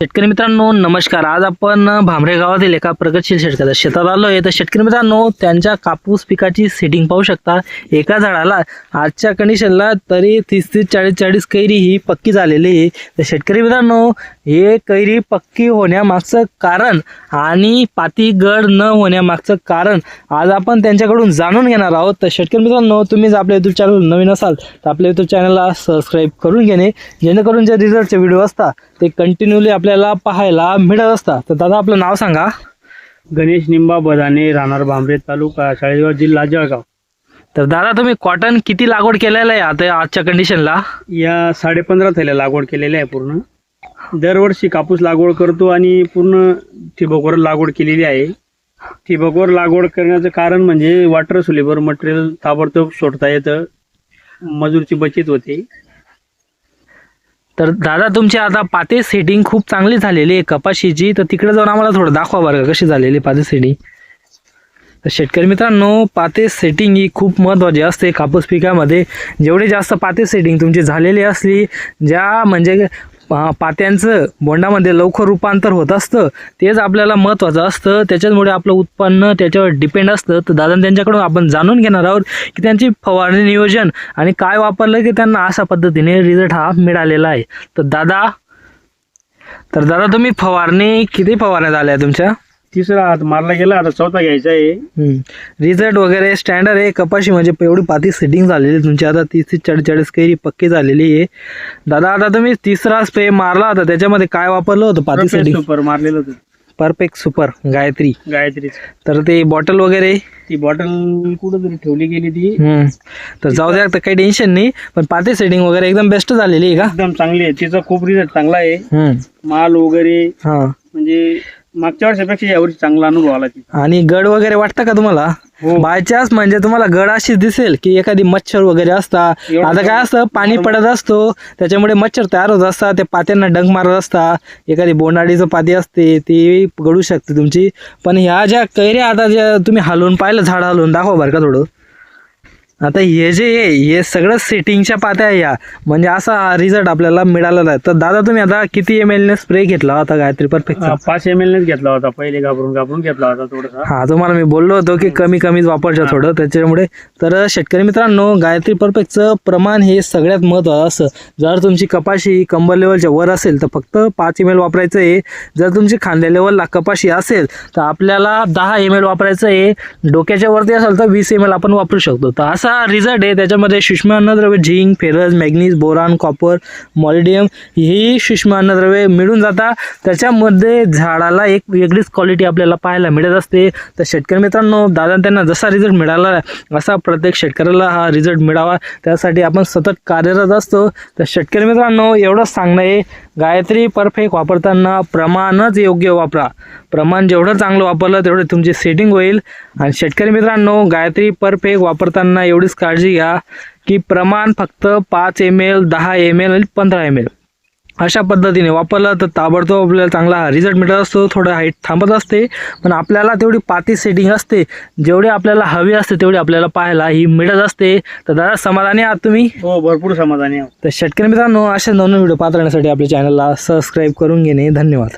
शेतकरी मित्रांनो नमस्कार. आज आपण भामरे गावातील एका प्रगतशील शेतकऱ्या शेतात आलो आहे तर शेतकरी मित्रांनो त्यांच्या कापूस पिकाची सेटिंग पाहू शकता. एका झाडाला आजच्या कंडिशनला तरी तीस तीस चाळीस चाळीस कैरी ही पक्की झालेली आहे. तर शेतकरी मित्रांनो हे कैरी पक्की होण्यामागचं कारण आणि पाती गड न होण्यामागचं कारण आज आपण त्यांच्याकडून जाणून घेणार आहोत. तर शेतकरी मित्रांनो तुम्ही जर आपल्या युट्यूब चॅनल नवीन असाल तर आपल्या युट्यूब चॅनलला सबस्क्राईब करून घेणे. जेणेकरून जे रिझल्टचे व्हिडिओ असतात ते कंटिन्युअली आपल्याला पाहायला मिळत असतात. तर दादा आपलं नाव सांगा. गणेश निंबा बदाने राहणार भांबरे तालुका शाळेगाव जिल्हा जळगाव. तर दादा तुम्ही कॉटन किती लागवड केलेलं आहे आता आजच्या कंडिशनला या साडेपंधरा थैल्या लागवड केलेल्या आहे पूर्ण. दरवर्षी कापूस लागवड करतो आणि पूर्ण ठिबकवर लागवड केलेली आहे. ठिबकवर लागवड करण्याचं कारण म्हणजे वॉटर सुलीवर मटेरियल ताबडतोब सोडता येतं. मजूरची बचत होते. तर दादा तुमची आता पाते सेटिंग खूप चांगली झालेली आहे कपाशीची. तर तिकडे जाऊन आम्हाला थोडं दाखवा बरं का कशी झालेली आहे पाते सेटिंग तर शेतकरी मित्रांनो पाते सेटिंग ही खूप महत्त्वाची असते कापूस पिकामध्ये. जेवढी जास्त पाते सेटिंग तुमची झालेली असली ज्या म्हणजे पा पात्यांचं बोंडामध्ये लवकर रूपांतर होत असतं. तेच आपल्याला महत्त्वाचं असतं. त्याच्यामुळे आपलं उत्पन्न त्याच्यावर डिपेंड असतं. तर दादा त्यांच्याकडून आपण जाणून घेणार आहोत की त्यांची फवारणी नियोजन आणि काय वापरलं की त्यांना अशा पद्धतीने रिझल्ट हा मिळालेला आहे. तर दादा तर दादा तुम्ही फवारणी किती फवारण्यात आल्या तुमच्या? तिसरा हात मारला गेला आता चौथा घ्यायचा आहे. रिझल्ट वगैरे स्टँडर्ड आहे. कपाशी म्हणजे एवढी पाती सेटिंग झालेली आहे तुमची. आता तीस ते चाळीस चाळीस कैरी पक्की झालेली आहे. दादा आता तुम्ही तिसरा स्प्रे मारला होता. त्याच्यामध्ये काय वापरलं होतं पाती सेटिंग सुपर मारलेलं होतं. Perfect super Gayatri. गायत्री. तर ते बॉटल वगैरे? ती बॉटल कुठं तरी ठेवली गेली ती. तर जाऊ द्या तर काही टेन्शन नाही. पण पाती सेटिंग वगैरे एकदम बेस्ट झालेली आहे का? एकदम चांगली आहे. तिचा खूप रिझल्ट चांगला आहे. माल वगैरे हा. म्हणजे मागच्या वर्षापेक्षा यावर्षी चांगला अनुभव आला आणि गड वगैरे वाटतं का तुम्हाला? हो. बाय चान्स म्हणजे तुम्हाला गड अशीच दिसेल की एखादी मच्छर वगैरे असता. एवढं आता काय असतं पाणी पडत असतो त्याच्यामुळे मच्छर तयार होत असतात ते पात्यांना डंक मारत असता एखादी बोंडाळीचं पाती असते ती गळू शकते तुमची. पण ह्या ज्या कैऱ्या आता ज्या तुम्ही हलवून पाहिलं झाड हलवून दाखवा बरं का थोडं. आता हे जे आहे हे सगळं सेटिंगच्या पात्या आहे या. म्हणजे असा रिझल्ट आपल्याला मिळालेला आहे. तर दादा तुम्ही आता किती एम एल ने स्प्रे घेतला होता गायत्री परफेक्ट हा, पाच एम एल घेतला होता. पहिले घाबरून घाबरून घेतला होता थोडासा. हा तुम्हाला मी बोललो होतो की कमी कमीच वापरच्या थोडं. त्याच्यामुळे तर शेतकरी मित्रांनो गायत्री परफेक्टचं प्रमाण हे सगळ्यात महत्त्वाचं असतं जर तुमची कपाशी कंबर लेवलच्या वर असेल तर फक्त पाच एम एल वापरायचं आहे. जर तुमची खांद्या लेवलला कपाशी असेल तर आपल्याला दहा एम एल वापरायचं आहे. डोक्याच्या वरती असेल तर वीस एम एल आपण वापरू शकतो. तर असा रिझल्ट आहे. त्याच्यामध्ये सूक्ष्म अन्नद्रव्य zinc ferrous manganese boron copper molybdenum ही सूक्ष्म अन्नद्रव्ये मिळून जातात. त्याच्यामध्ये झाडाला एक वेगळीच क्वालिटी आपल्याला पाहायला मिळत असते. तर शेतकरी मित्रांनो दादा त्यांना जसा रिझल्ट मिळाला आहे, असा प्रत्येक शेतकऱ्याला हा रिझल्ट मिळावा. त्यासाठी आपण सतत कार्यरत असतो. तर शेतकरी मित्रांनो एवढंच सांगणं आहे. गायत्री परफेक्ट वापरताना प्रमाणच योग्य वापरा. प्रमाण जेवढं चांगलं वापरलं तेवढं तुमची सेटिंग होईल. आणि शेतकरी मित्रांनो गायत्री परफेक्ट वापरताना एवढीच काळजी घ्या की प्रमाण फक्त पाच एम एल दहा एम एल आणि पंधरा एम एल अशा पद्धतीने वापरलं तर ताबडतोब आपल्याला चांगला रिझल्ट मिळत असतो. थोडं हाईट थांबत असते. पण आपल्याला तेवढी पाती सेटिंग असते. जेवढी आपल्याला हवी असते तेवढी आपल्याला पाहायला ही मिळत असते. तर दादा समाधानी आहात तुम्ही? हो भरपूर समाधानी आहे तर शेतकरी मित्रांनो अशा नवीन व्हिडिओ पाहत राहण्यासाठी आपल्या चॅनलला सबस्क्राईब करून घेणे. धन्यवाद.